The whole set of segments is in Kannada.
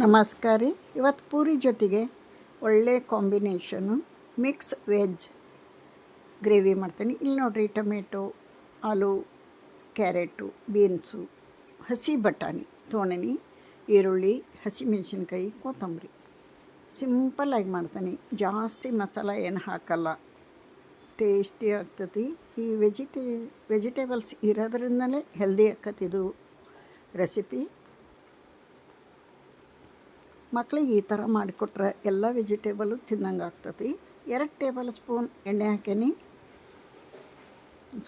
ನಮಸ್ಕಾರ. ರೀ ಇವತ್ತು ಪೂರಿ ಜೊತೆಗೆ ಒಳ್ಳೆ ಕಾಂಬಿನೇಷನು ಮಿಕ್ಸ್ ವೆಜ್ ಗ್ರೇವಿ ಮಾಡ್ತೀನಿ. ಇಲ್ಲಿ ನೋಡಿರಿ ಟೊಮೆಟೊ, ಆಲೂ, ಕ್ಯಾರೆಟು, ಬೀನ್ಸು, ಹಸಿ ಬಟಾಣಿ ತೊಗೊಂಡಿನಿ ಈರುಳ್ಳಿ ಹಸಿಮೆಣ್ಸಿನ್ಕಾಯಿ ಕೊತ್ತಂಬರಿ. ಸಿಂಪಲ್ಲಾಗಿ ಮಾಡ್ತೀನಿ. ಜಾಸ್ತಿ ಮಸಾಲ ಏನು ಹಾಕಲ್ಲ. ಟೇಸ್ಟಿ ಆಗ್ತತಿ. ಈ ವೆಜಿಟೇ, ವೆಜಿಟೇಬಲ್ಸ್ ಇರೋದ್ರಿಂದಲೇ ಹೆಲ್ದಿ ಆಕತಿ ಇದು ರೆಸಿಪಿ. ಮಕ್ಳಿಗೆ ಈ ಥರ ಮಾಡಿಕೊಟ್ರೆ ಎಲ್ಲ ವೆಜಿಟೇಬಲು ತಿನ್ನಂಗೆ ಆಗ್ತತಿ ಎರಡು ಟೇಬಲ್ ಸ್ಪೂನ್ ಎಣ್ಣೆ ಹಾಕೇನಿ.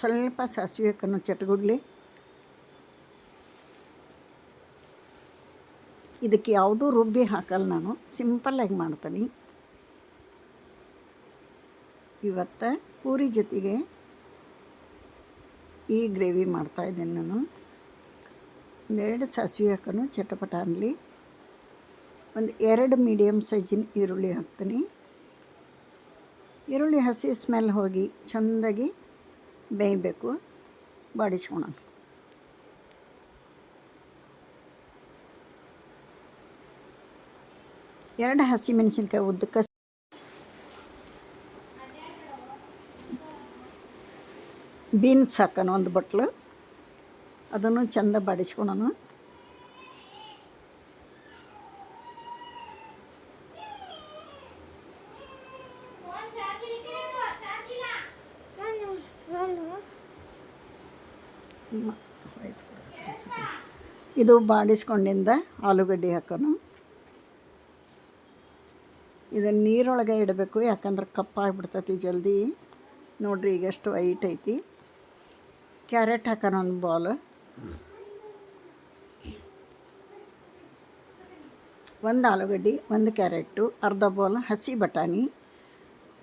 ಸ್ವಲ್ಪ ಸಾಸಿವೆ ಹಾಕೋಣ ಚಟ್ಗುಡ್ಲಿ. ಇದಕ್ಕೆ ಯಾವುದೂ ರುಬ್ಬಿ ಹಾಕಲ್ಲ ನಾನು. ಸಿಂಪಲ್ಲಾಗಿ ಮಾಡ್ತೀನಿ. ಇವತ್ತು ಪೂರಿ ಜೊತೆಗೆ ಈ ಗ್ರೇವಿ ಮಾಡ್ತಾಯಿದ್ದೀನಿ ನಾನು. ಒಂದೆರಡು ಸಾಸಿವೆ ಹಾಕೋಣ ಚಟಪಟ ಅನ್ನಲಿ ಒಂದು ಎರಡು ಮೀಡಿಯಮ್ ಸೈಜಿನ ಈರುಳ್ಳಿ ಹಾಕ್ತೀನಿ. ಈರುಳ್ಳಿ ಹಸಿ ಸ್ಮೆಲ್ ಹೋಗಿ ಚೆಂದಾಗಿ ಬೇಯಬೇಕು. ಬಾಡಿಸ್ಕೊಳೋಣ ಎರಡು ಹಸಿ ಮೆಣಸಿನ್ಕಾಯಿ ಉದ್ದಕ್ಕೆ ಬೀನ್ಸ್ ಹಾಕೋಣ ಒಂದು ಬಟ್ಲು. ಅದನ್ನು ಚೆಂದ ಬಾಡಿಸ್ಕೊಳೋಣ ಇದು ಬಾಡಿಸ್ಕೊಂಡಿಂದ ಆಲೂಗಡ್ಡೆ ಹಾಕೋಣ. ಇದನ್ನು ನೀರೊಳಗೆ ಇಡಬೇಕು, ಯಾಕಂದ್ರೆ ಕಪ್ಪಾಗಿಬಿಡ್ತೈತಿ ಜಲ್ದಿ. ನೋಡ್ರಿ ಈಗ ಎಷ್ಟು ವೈಟ್ ಐತಿ. ಕ್ಯಾರೆಟ್ ಹಾಕೋಣ ಒಂದು ಬಾಲ್ ಒಂದು ಆಲೂಗಡ್ಡೆ, ಒಂದು ಕ್ಯಾರೆಟು ಅರ್ಧ ಬಾಲ್ ಹಸಿ ಬಟಾಣಿ.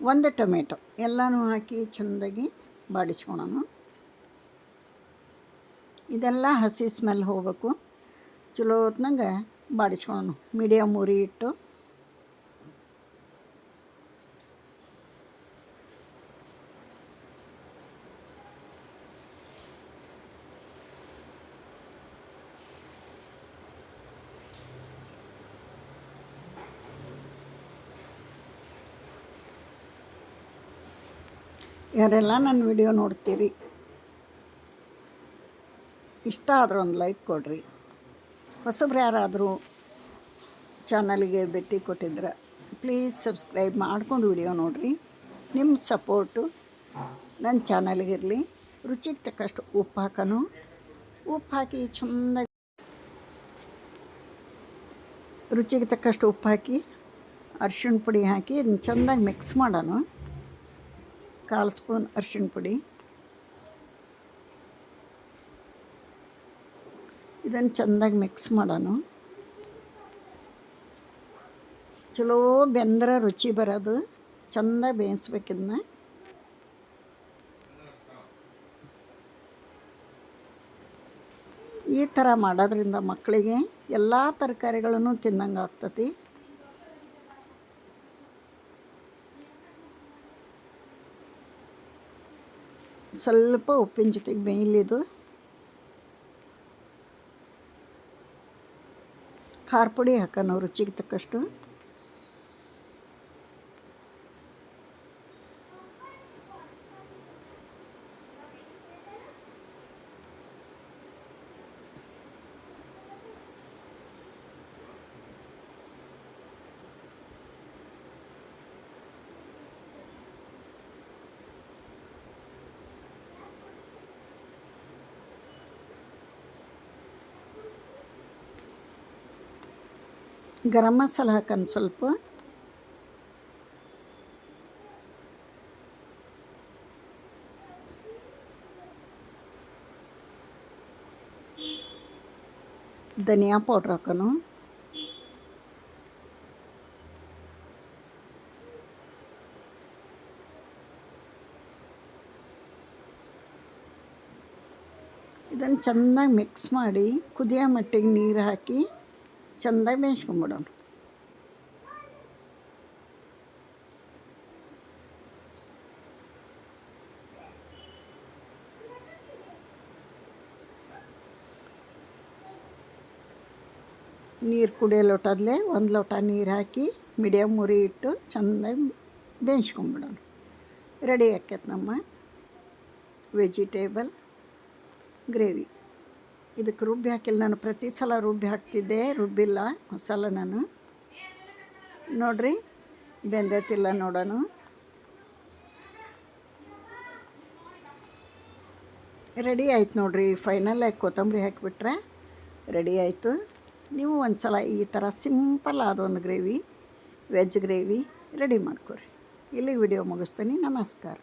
ಒಂದು ಟೊಮೆಟೊ ಎಲ್ಲನೂ ಹಾಕಿ ಚೆಂದಾಗಿ ಬಾಡಿಸ್ಕೊಳೋಣ. ಇದೆಲ್ಲ ಹಸಿ ಸ್ಮೆಲ್ ಹೋಗಬೇಕು. ಚಲೋ ಹೊತ್ನಾಗ ಬಾಡಿಸ್ಕೊಳೋಣ. ಮೀಡಿಯಮ್ ಉರಿ ಇಟ್ಟು ಯಾರೆಲ್ಲ ನನ್ನ ವಿಡಿಯೋ ನೋಡ್ತೀರಿ, ಇಷ್ಟ ಆದರೂ ಒಂದು ಲೈಕ್ ಕೊಡಿರಿ. ಹೊಸಬ್ರು ಯಾರಾದರೂ ಚಾನಲಿಗೆ ಭೇಟಿ ಕೊಟ್ಟಿದ್ರೆ ಪ್ಲೀಸ್ ಸಬ್ಸ್ಕ್ರೈಬ್ ಮಾಡ್ಕೊಂಡು ವಿಡಿಯೋ ನೋಡಿರಿ. ನಿಮ್ಮ ಸಪೋರ್ಟು ನನ್ನ ಚಾನಲ್ಗಿರಲಿ ರುಚಿಗೆ ತಕ್ಕಷ್ಟು ಉಪ್ಪು ಹಾಕೋನು. ಉಪ್ಪು ಹಾಕಿ ಚೆಂದಾಗಿ ರುಚಿಗೆ ತಕ್ಕಷ್ಟು ಉಪ್ಪು ಹಾಕಿ ಅರ್ಶಿಣ ಪುಡಿ ಹಾಕಿ ಚೆಂದಾಗಿ ಮಿಕ್ಸ್ ಮಾಡೋಣ ಕಾಲು ಸ್ಪೂನ್ ಅರ್ಶಿಣ ಪುಡಿ. ಇದನ್ನು ಚೆಂದಾಗಿ ಮಿಕ್ಸ್ ಮಾಡೋಣ. ಚಲೋ ಬೆಂದ್ರೆ ರುಚಿ ಬರೋದು. ಚೆಂದ ಬೇಯಿಸ್ಬೇಕಿದನ್ನ ಈ ಥರ ಮಾಡೋದ್ರಿಂದ ಮಕ್ಕಳಿಗೆ ಎಲ್ಲ ತರಕಾರಿಗಳನ್ನು ತಿನ್ನಂಗೆ ಆಗ್ತತಿ. ಸ್ವಲ್ಪ ಉಪ್ಪಿನ ಜೊತೆಗೆ ಬೇಯಲಿದು ಖಾರ ಪುಡಿ ಹಾಕೋಣ ರುಚಿಗೆ ತಕ್ಕಷ್ಟು. ಗರಂ ಮಸಾಲ ಹಾಕೋಣ ಸ್ವಲ್ಪ. ಧನಿಯಾ ಪೌಡ್ರ್ ಹಾಕೋಣ ಇದನ್ನು ಚೆನ್ನಾಗಿ ಮಿಕ್ಸ್ ಮಾಡಿ ಕುದಿಯೋ ಮಟ್ಟಿಗೆ ನೀರು ಹಾಕಿ ಚೆಂದಾಗಿ ಬೇಯಿಸ್ಕೊಂಬಿಡೋಣ ನೀರು ಕುಡಿಯೋ ಲೋಟದಲ್ಲೇ ಒಂದು ಲೋಟ ನೀರು ಹಾಕಿ ಮೀಡಿಯಮ್ ಮುರಿ ಇಟ್ಟು ಚೆಂದಾಗಿ ಬೇಯಿಸ್ಕೊಂಬಿಡೋಣ ರೆಡಿ ಆಕೈತೆ ನಮ್ಮ ವೆಜಿಟೇಬಲ್ ಗ್ರೇವಿ. ಇದಕ್ಕೆ ರುಬ್ಬಿ ಹಾಕಿಲ್ಲ ನಾನು. ಪ್ರತಿ ಸಲ ರುಬ್ಬಿ ಹಾಕ್ತಿದ್ದೆ ರುಬ್ಬಿಲ್ಲ. ಸಲ ನಾನು. ನೋಡ್ರಿ ಬೆಂದೈತಿಲ್ಲ ನೋಡೋಣ ರೆಡಿ ಆಯ್ತು ನೋಡ್ರಿ, ಫೈನಲ್ ಆಗಿ ಕೊತ್ತಂಬರಿ ಹಾಕಿಬಿಟ್ರೆ ರೆಡಿ ಆಯಿತು. ನೀವು ಒಂದು ಸಲ ಈ ಥರ ಸಿಂಪಲ್ ಆದ ಒಂದು ಗ್ರೇವಿ, ವೆಜ್ ಗ್ರೇವಿ ರೆಡಿ ಮಾಡ್ಕೊರಿ ಇಲ್ಲಿಗೆ ವಿಡಿಯೋ ಮುಗಿಸ್ತೀನಿ. ನಮಸ್ಕಾರ.